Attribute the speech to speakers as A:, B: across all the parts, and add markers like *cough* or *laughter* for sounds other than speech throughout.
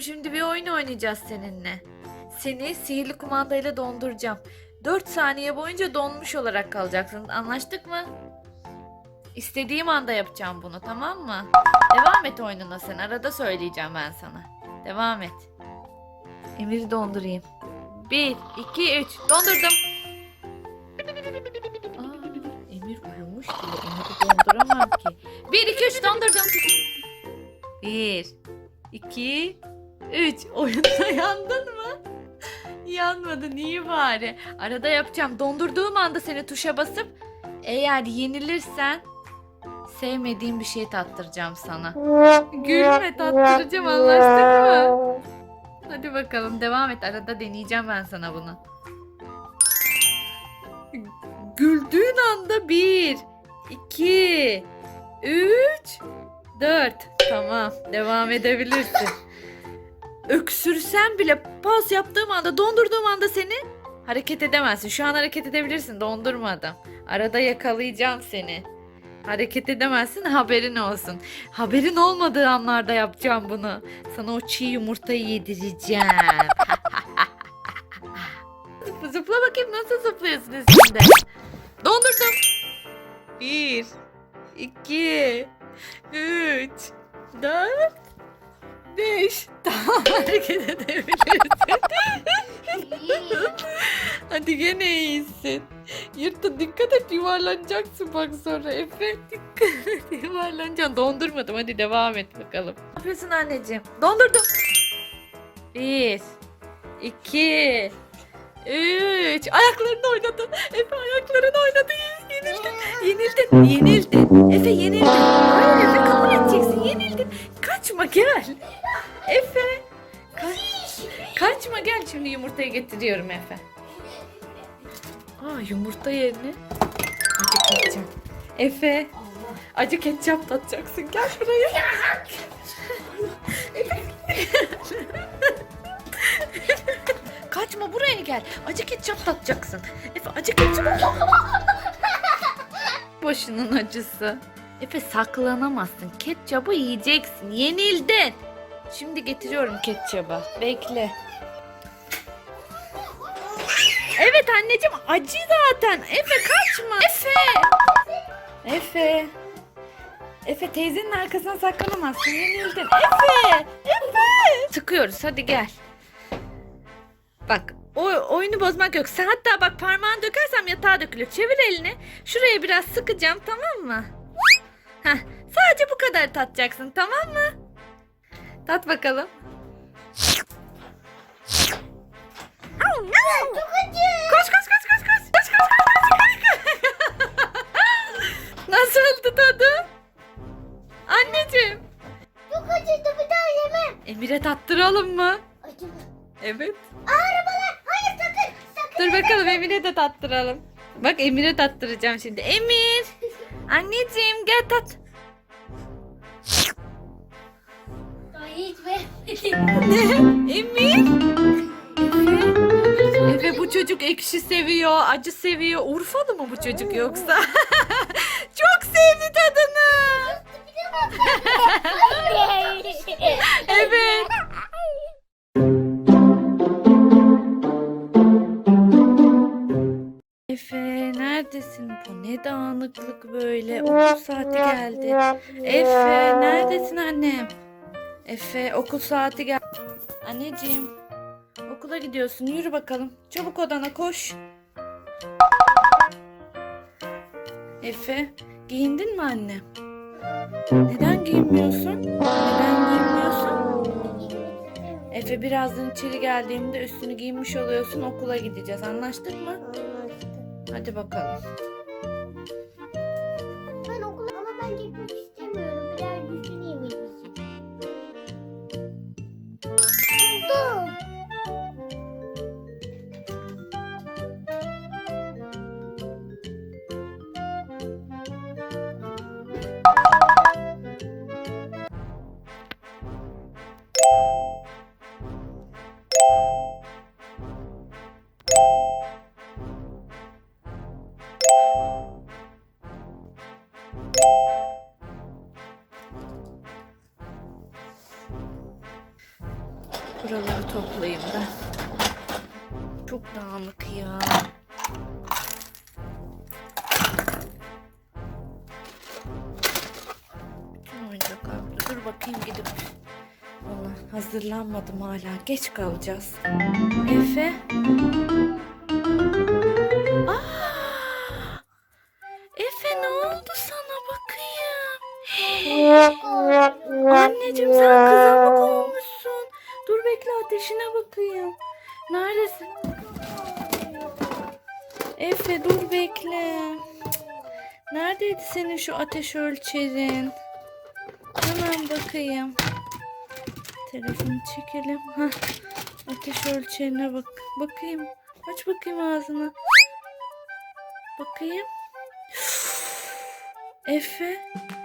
A: Şimdi bir oyun oynayacağız seninle. Seni sihirli kumandayla donduracağım. 4 saniye boyunca donmuş olarak kalacaksın. Anlaştık mı? İstediğim anda yapacağım bunu tamam mı? Devam et oyununa sen. Arada söyleyeceğim ben sana. Devam et. Emir'i dondurayım. 1, 2, 3. Dondurdum. Aa, Emir uyumuş bile. Emir'i donduramam ki. 1, 2, 3 dondurdum. 1, 2, 3. Oyunda *laughs* yandın mı? Yanmadın iyi bari. Arada yapacağım. Dondurduğum anda seni tuşa basıp eğer yenilirsen sevmediğim bir şey tattıracağım sana. Gülme tattıracağım anlaştık mı? Hadi bakalım devam et. Arada deneyeceğim ben sana bunu. Güldüğün anda bir, iki, üç, dört. Tamam devam edebilirsin. Öksürsen bile pas yaptığım anda dondurduğum anda seni hareket edemezsin. Şu an hareket edebilirsin dondurmadım. Arada yakalayacağım seni. Hareket edemezsin haberin olsun. Haberin olmadığı anlarda yapacağım bunu. Sana o çiğ yumurtayı yedireceğim. *laughs* Zıpla bakayım nasıl zıplıyorsun üstünde. Dondurdum. Bir, iki, üç, dört, beş. Tamam *laughs* hareket edebilirsin. *laughs* Hadi gene iyisin. Yırtın dikkat et yuvarlanacaksın bak sonra. Efe dikkat et *laughs* yuvarlanacaksın. Dondurmadım hadi devam et bakalım. Ne yapıyorsun anneciğim? Dondurdum. Bir, iki, üç. Ayaklarını oynadın. Efe ayaklarını oynadı. Yenildin. Yenildin. Yenildin. Efe yenildin. Hayır Efe kabul edeceksin. Yenildin. Kaçma gel. Efe. Ka- kaçma gel şimdi yumurtayı getiriyorum Efe. Aa yumurta yerine acı ketçap. Efe acı ketçap tatacaksın. Gel buraya. *laughs* Kaçma buraya gel. Acı ketçap tatacaksın. Efe acı ketçap. *laughs* Başının acısı. Efe saklanamazsın. Ketçabı yiyeceksin. Yenildin. Şimdi getiriyorum ketçabı. Bekle. Evet anneciğim acı zaten. Efe kaçma. Efe. Efe. Efe teyzenin arkasına saklanamazsın. Yenildin. Efe. Efe. Sıkıyoruz hadi gel. Bak o oyunu bozmak yok. Sen hatta bak parmağını dökersem yatağa dökülür. Çevir elini. Şuraya biraz sıkacağım tamam mı? Heh, sadece bu kadar tatacaksın tamam mı? Tat bakalım. Koş koş koş koş koş. Koş koş koş koş. koş. *laughs* Nasıldı tadı? Anneciğim.
B: Çok acıdı bir daha yemem.
A: Emir'e tattıralım mı?
B: Acı mı?
A: Evet.
B: Arabalar. Hayır sakın. Sakın.
A: Dur bakalım Emir'e de tattıralım. Bak Emir'e tattıracağım şimdi. Emir. *laughs* Anneciğim gel tat.
B: Beğenmedim.
A: Ne? Emir. Efe. Bu çocuk ekşi seviyor, acı seviyor. Urfalı mı bu çocuk yoksa? *laughs* Çok sevdi tadını. *laughs* Evet. Efe neredesin? Bu ne dağınıklık böyle? Okul saati geldi. Efe neredesin annem? Efe okul saati geldi. Anneciğim okula gidiyorsun yürü bakalım. Çabuk odana koş. Efe giyindin mi anne? Neden giyinmiyorsun? Neden giyinmiyorsun? Efe birazdan içeri geldiğimde üstünü giymiş oluyorsun okula gideceğiz anlaştık mı? Hadi bakalım. Buraları toplayayım da. Çok dağınık ya. Hazırlanmadım hala. Geç kalacağız. Efe. Efe ne oldu sana bakayım? *gasps* Anneciğim sen kızamık olmuşsun. Dur bekle ateşine bakayım. Neredesin? Efe dur bekle. Neredeydi senin şu ateş ölçerin? Hemen bakayım. Telefonu çekelim. Hah. Ateş ölçerine bak. Bakayım. Aç bakayım ağzını. Bakayım. *sighs* Efe.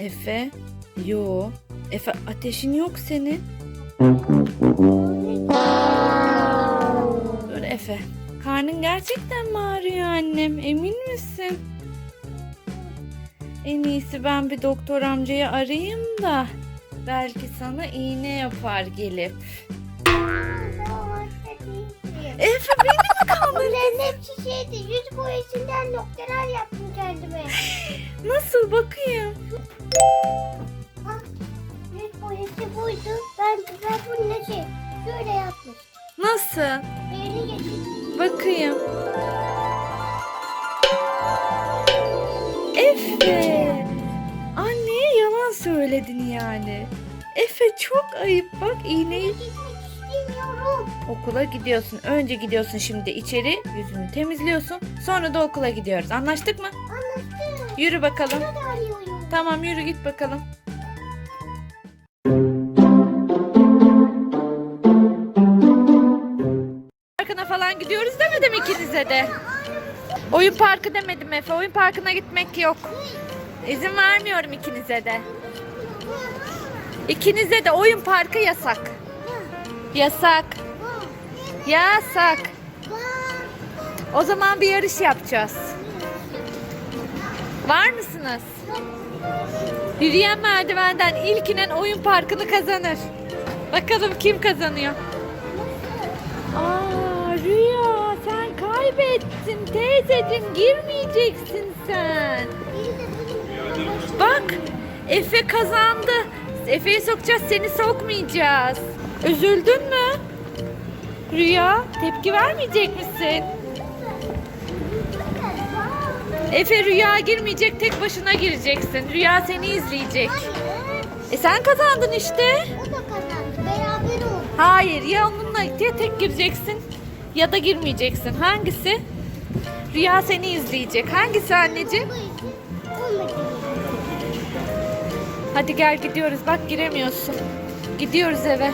A: Efe. Yo. Efe ateşin yok senin. Dur Efe. Karnın gerçekten mi ağrıyor annem? Emin misin? En iyisi ben bir doktor amcayı arayayım da belki sana iğne yapar gelip. Efe beni mi kandırdın?
B: Bunların hepsi şeydi. Yüz boyasından noktalar yaptım kendime.
A: Nasıl bakayım?
B: Yüz boyası buydu. Ben, ben bunu ne şey şöyle yapmış.
A: Nasıl?
B: Beğeni getirdim.
A: Bakayım. Efe. Anneye yalan söyledin yani. Efe çok ayıp bak iğneyi.
B: İstemiyorum.
A: Okula gidiyorsun. Önce gidiyorsun şimdi içeri yüzünü temizliyorsun. Sonra da okula gidiyoruz. Anlaştık mı?
B: Anlaştık.
A: Yürü bakalım.
B: Arıyorum.
A: Tamam yürü git bakalım. Parkına falan gidiyoruz demedim ikinize de. Oyun parkı demedim Efe. Oyun parkına gitmek yok. İzin vermiyorum ikinize de. İkinize de oyun parkı yasak. Yasak. Yasak. O zaman bir yarış yapacağız. Var mısınız? Yürüyen merdivenden ilk inen oyun parkını kazanır. Bakalım kim kazanıyor? Aa Rüya sen kaybettin teyzeciğim girmeyeceksin sen. Bak Efe kazandı. Efe'yi sokacağız seni sokmayacağız. Üzüldün mü? Rüya tepki vermeyecek misin? Efe Rüya girmeyecek tek başına gireceksin. Rüya seni izleyecek. E sen kazandın işte.
B: O da kazandı. Beraber oldu.
A: Hayır ya onunla ya tek gireceksin ya da girmeyeceksin. Hangisi? Rüya seni izleyecek. Hangisi anneciğim? Hadi gel gidiyoruz. Bak giremiyorsun. Gidiyoruz eve.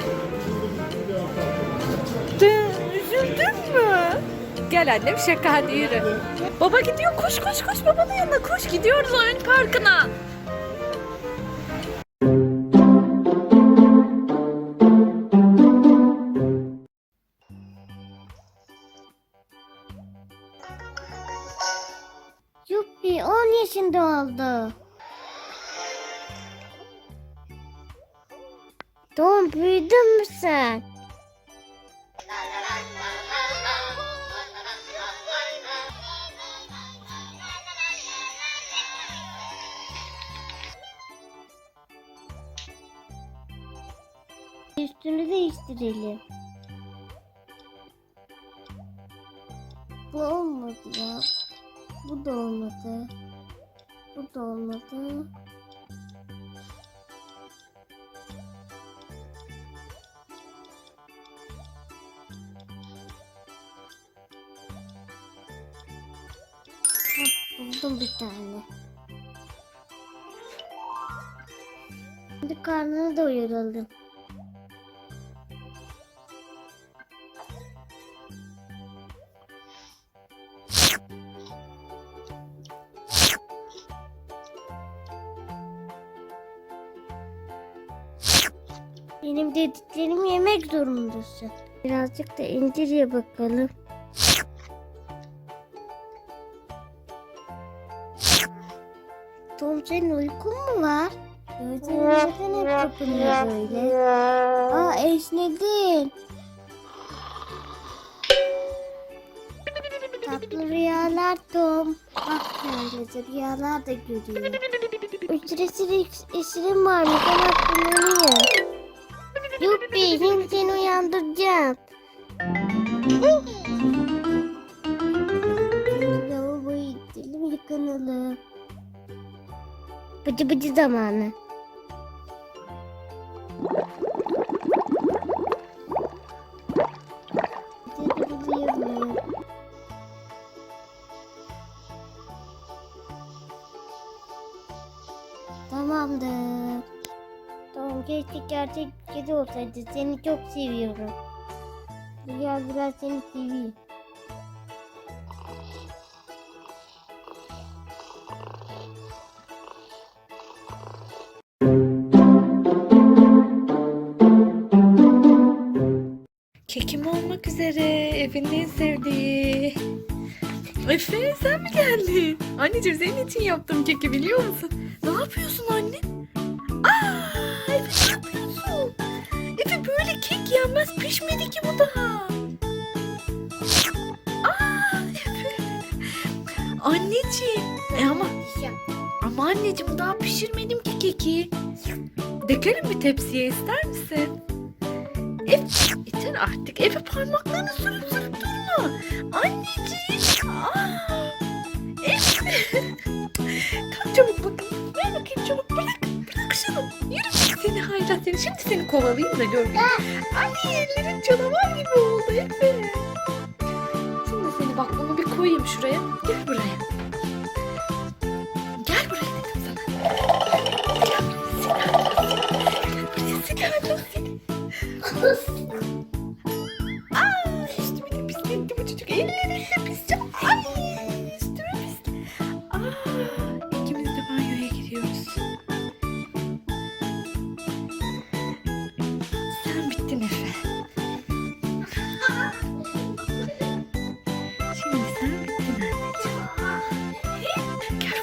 A: Üzüldün mü? Gel annem şaka hadi yürü. Baba gidiyor koş koş koş babanın yanına koş gidiyoruz oyun parkına.
B: Yuppi 10 yaşında oldu. Doğum büyüdün mü sen? Üstünü değiştirelim. Bu olmadı ya. Bu da olmadı. Bu da olmadı. Bir tane. Şimdi karnını doyuralım. Benim dediklerimi yemek zorundasın. Birazcık da incir ye bakalım. Tom senin uykun mu var? Evet, neden hep kapanıyor böyle? Aa esnedin. Tatlı rüyalar Tom. Bak böylece rüyalar da görüyor. Ücretsiz esirim var mı? Ben hakkımı Yuppi, şimdi seni uyandıracağım. Yıkanalım. Bıcı bıcı zamanı. Tamamdır. Tamam keşke gerçek kedi olsaydı. Seni çok seviyorum. Rüya biraz seni seviyor.
A: Efe sen mi geldin? Anneciğim senin için yaptım keki biliyor musun? Ne yapıyorsun anne? Aa, Efe ne yapıyorsun? Efe böyle kek yenmez pişmedi ki bu daha. Aa, Efe. Anneciğim. E ama ama anneciğim daha pişirmedim ki keki. Dökelim bir tepsiye ister misin? Efe, yeter artık. Efe parmaklarını sürüp sürüp durma. Anneciğim. Aa, Efe. *laughs* Kalk çabuk bakın. Ver bakayım çabuk. Bırak. Bırak şunu. Yürü. Seni hayrat seni. Şimdi seni kovalayayım da gör. Ay ellerin canavar gibi oldu Efe. Şimdi seni bak bunu bir koyayım şuraya. Gel buraya.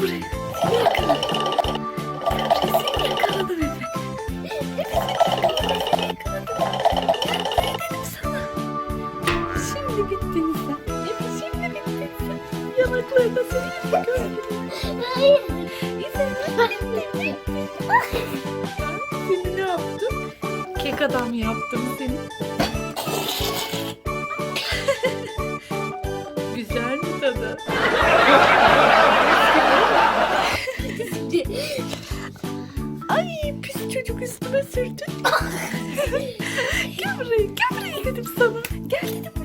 A: Gel buraya. Seni sen. Şimdi bittin sen. Yanaklarında seni gördüm.
B: Hayır.
A: Seni ne yaptım? Kek adam yaptım seni. Güzel mi tadı? Üstüme sürdün. *laughs* gel buraya, gel buraya dedim sana. Gel dedim.